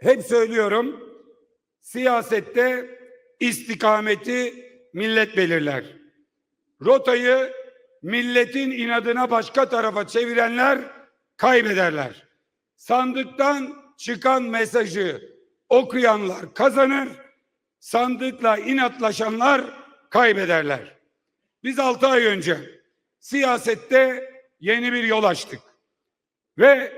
hep söylüyorum siyasette istikameti millet belirler. Rotayı milletin inadına başka tarafa çevirenler kaybederler. Sandıktan çıkan mesajı okuyanlar kazanır, sandıkla inatlaşanlar kaybederler. Biz altı ay önce siyasette yeni bir yol açtık ve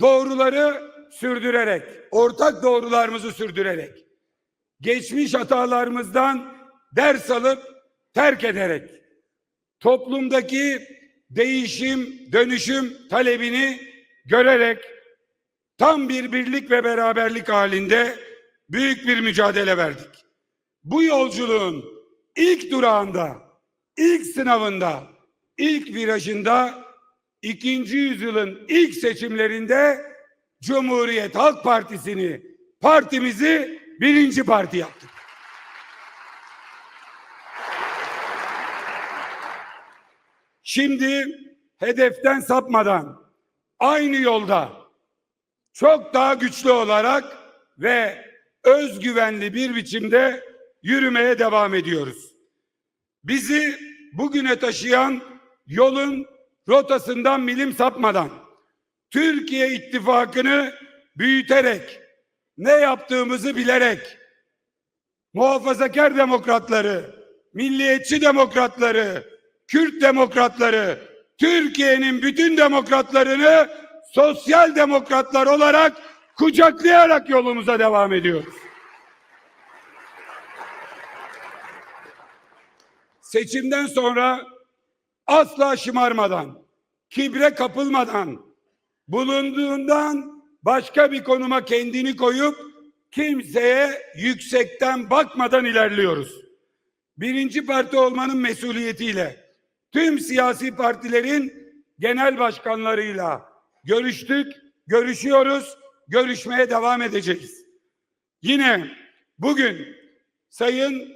doğruları sürdürerek, ortak doğrularımızı sürdürerek, geçmiş hatalarımızdan ders alıp terk ederek, toplumdaki değişim, dönüşüm talebini görerek tam bir birlik ve beraberlik halinde büyük bir mücadele verdik. Bu yolculuğun ilk durağında, ilk sınavında, ilk virajında ikinci yüzyılın ilk seçimlerinde Cumhuriyet Halk Partisi'ni, partimizi birinci parti yaptık. Şimdi hedeften sapmadan aynı yolda çok daha güçlü olarak ve özgüvenli bir biçimde yürümeye devam ediyoruz. Bizi bugüne taşıyan yolun rotasından milim sapmadan Türkiye ittifakını büyüterek ne yaptığımızı bilerek muhafazakar demokratları, milliyetçi demokratları, Kürt demokratları, Türkiye'nin bütün demokratlarını sosyal demokratlar olarak kucaklayarak yolumuza devam ediyoruz. Seçimden sonra asla şımarmadan, kibre kapılmadan, bulunduğundan başka bir konuma kendini koyup kimseye yüksekten bakmadan ilerliyoruz. Birinci parti olmanın mesuliyetiyle tüm siyasi partilerin genel başkanlarıyla görüştük, görüşüyoruz, görüşmeye devam edeceğiz. Yine bugün Sayın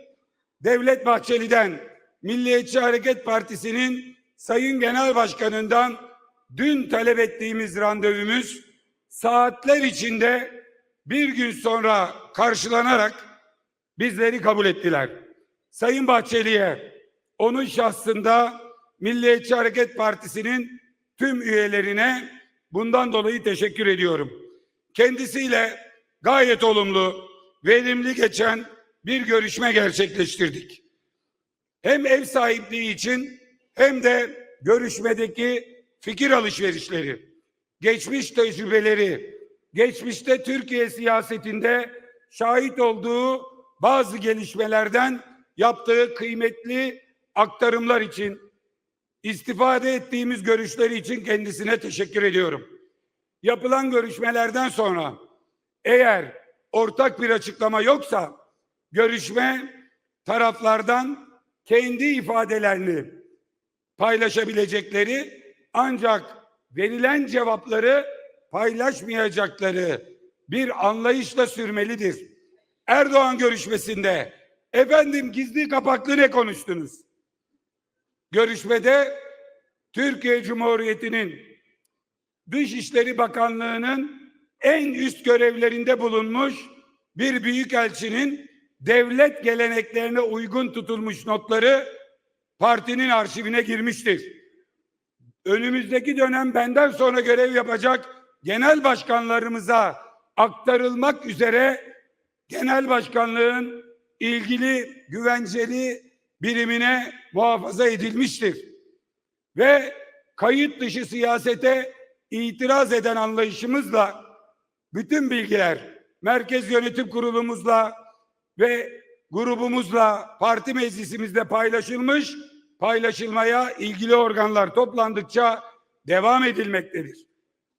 Devlet Bahçeli'den Milliyetçi Hareket Partisi'nin Sayın Genel Başkanı'ndan dün talep ettiğimiz randevumuz saatler içinde bir gün sonra karşılanarak bizleri kabul ettiler. Sayın Bahçeli'ye onun şahsında Milliyetçi Hareket Partisi'nin tüm üyelerine bundan dolayı teşekkür ediyorum. Kendisiyle gayet olumlu, verimli geçen bir görüşme gerçekleştirdik. Hem ev sahipliği için hem de görüşmedeki fikir alışverişleri, geçmiş tecrübeleri, geçmişte Türkiye siyasetinde şahit olduğu bazı gelişmelerden yaptığı kıymetli aktarımlar için istifade ettiğimiz görüşleri için kendisine teşekkür ediyorum. Yapılan görüşmelerden sonra eğer ortak bir açıklama yoksa görüşme taraflardan kendi ifadelerini paylaşabilecekleri ancak verilen cevapları paylaşmayacakları bir anlayışla sürmelidir. Erdoğan görüşmesinde efendim gizli kapaklı ne konuştunuz? Görüşmede Türkiye Cumhuriyeti'nin Dışişleri Bakanlığı'nın en üst görevlerinde bulunmuş bir büyükelçinin devlet geleneklerine uygun tutulmuş notları partinin arşivine girmiştir. Önümüzdeki dönem benden sonra görev yapacak genel başkanlarımıza aktarılmak üzere genel başkanlığın ilgili güvenceli birimine muhafaza edilmiştir. Ve kayıt dışı siyasete itiraz eden anlayışımızla bütün bilgiler merkez yönetim kurulumuzla ve grubumuzla parti meclisimizde paylaşılmış, paylaşılmaya ilgili organlar toplandıkça devam edilmektedir.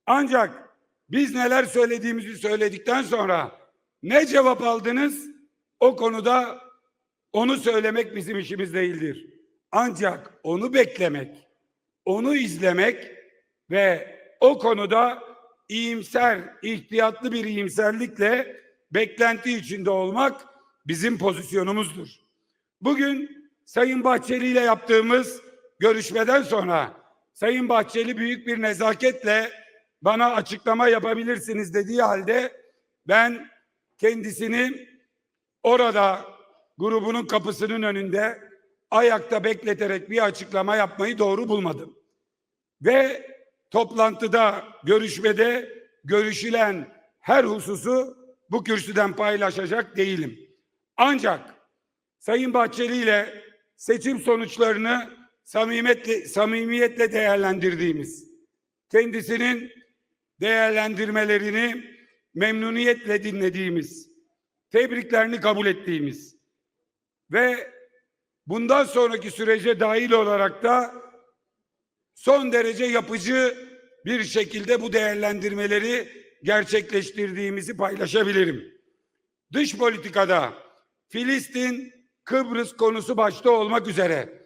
Ancak biz neler söylediğimizi söyledikten sonra ne cevap aldınız? O konuda onu söylemek bizim işimiz değildir. Ancak onu beklemek, onu izlemek ve o konuda iyimser, ihtiyatlı bir iyimserlikle beklenti içinde olmak bizim pozisyonumuzdur. Bugün Sayın Bahçeli ile yaptığımız görüşmeden sonra Sayın Bahçeli büyük bir nezaketle bana açıklama yapabilirsiniz dediği halde ben kendisini orada grubunun kapısının önünde ayakta bekleterek bir açıklama yapmayı doğru bulmadım. Ve toplantıda, görüşmede görüşülen her hususu bu kürsüden paylaşacak değilim. Ancak Sayın Bahçeli ile seçim sonuçlarını samimiyetle, samimiyetle değerlendirdiğimiz, kendisinin değerlendirmelerini memnuniyetle dinlediğimiz, tebriklerini kabul ettiğimiz ve bundan sonraki sürece dahil olarak da son derece yapıcı bir şekilde bu değerlendirmeleri gerçekleştirdiğimizi paylaşabilirim. Dış politikada Filistin, Kıbrıs konusu başta olmak üzere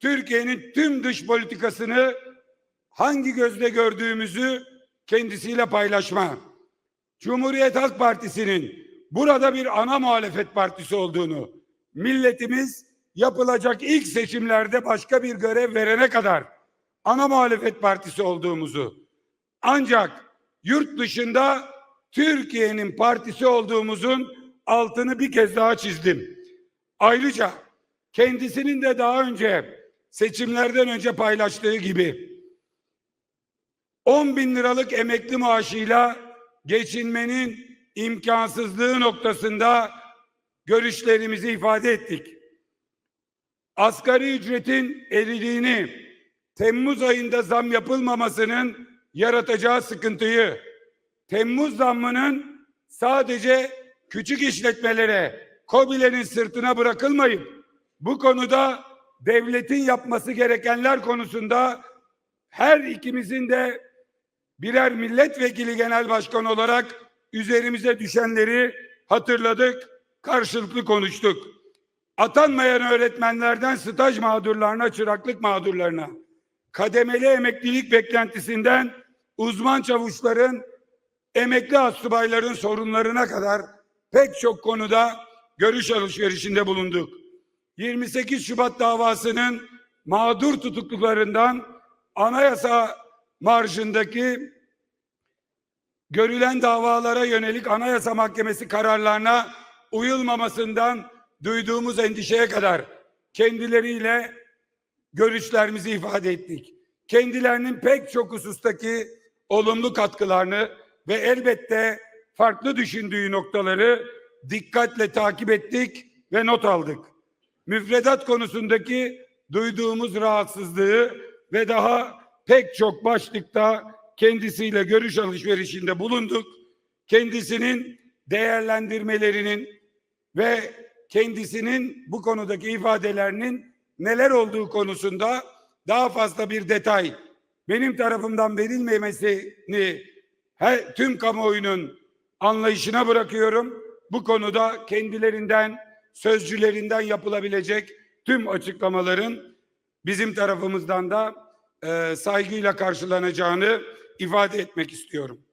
Türkiye'nin tüm dış politikasını hangi gözle gördüğümüzü kendisiyle paylaşma. Cumhuriyet Halk Partisi'nin burada bir ana muhalefet partisi olduğunu, milletimiz yapılacak ilk seçimlerde başka bir görev verene kadar ana muhalefet partisi olduğumuzu, ancak yurt dışında Türkiye'nin partisi olduğumuzun altını bir kez daha çizdim. Ayrıca kendisinin de daha önce seçimlerden önce paylaştığı gibi 10 bin liralık emekli maaşıyla geçinmenin imkansızlığı noktasında görüşlerimizi ifade ettik. Asgari ücretin eriliğini, Temmuz ayında zam yapılmamasının yaratacağı sıkıntıyı, Temmuz zammının sadece küçük işletmelere, KOBİ'lerin sırtına bırakılmayıp bu konuda devletin yapması gerekenler konusunda her ikimizin de birer milletvekili genel başkan olarak üzerimize düşenleri hatırladık, karşılıklı konuştuk. Atanmayan öğretmenlerden staj mağdurlarına, çıraklık mağdurlarına, kademeli emeklilik beklentisinden uzman çavuşların, emekli astsubayların sorunlarına kadar pek çok konuda görüş alışverişinde bulunduk. 28 Şubat davasının mağdur tutuklularından anayasa marjındaki görülen davalara yönelik Anayasa Mahkemesi kararlarına uyulmamasından duyduğumuz endişeye kadar kendileriyle görüşlerimizi ifade ettik. Kendilerinin pek çok husustaki olumlu katkılarını ve elbette farklı düşündüğü noktaları dikkatle takip ettik ve not aldık. Müfredat konusundaki duyduğumuz rahatsızlığı ve daha pek çok başlıkta kendisiyle görüş alışverişinde bulunduk. Kendisinin değerlendirmelerinin ve kendisinin bu konudaki ifadelerinin neler olduğu konusunda daha fazla bir detay benim tarafımdan verilmemesini her, tüm kamuoyunun anlayışına bırakıyorum. Bu konuda kendilerinden, sözcülerinden yapılabilecek tüm açıklamaların bizim tarafımızdan da e, saygıyla karşılanacağını ifade etmek istiyorum.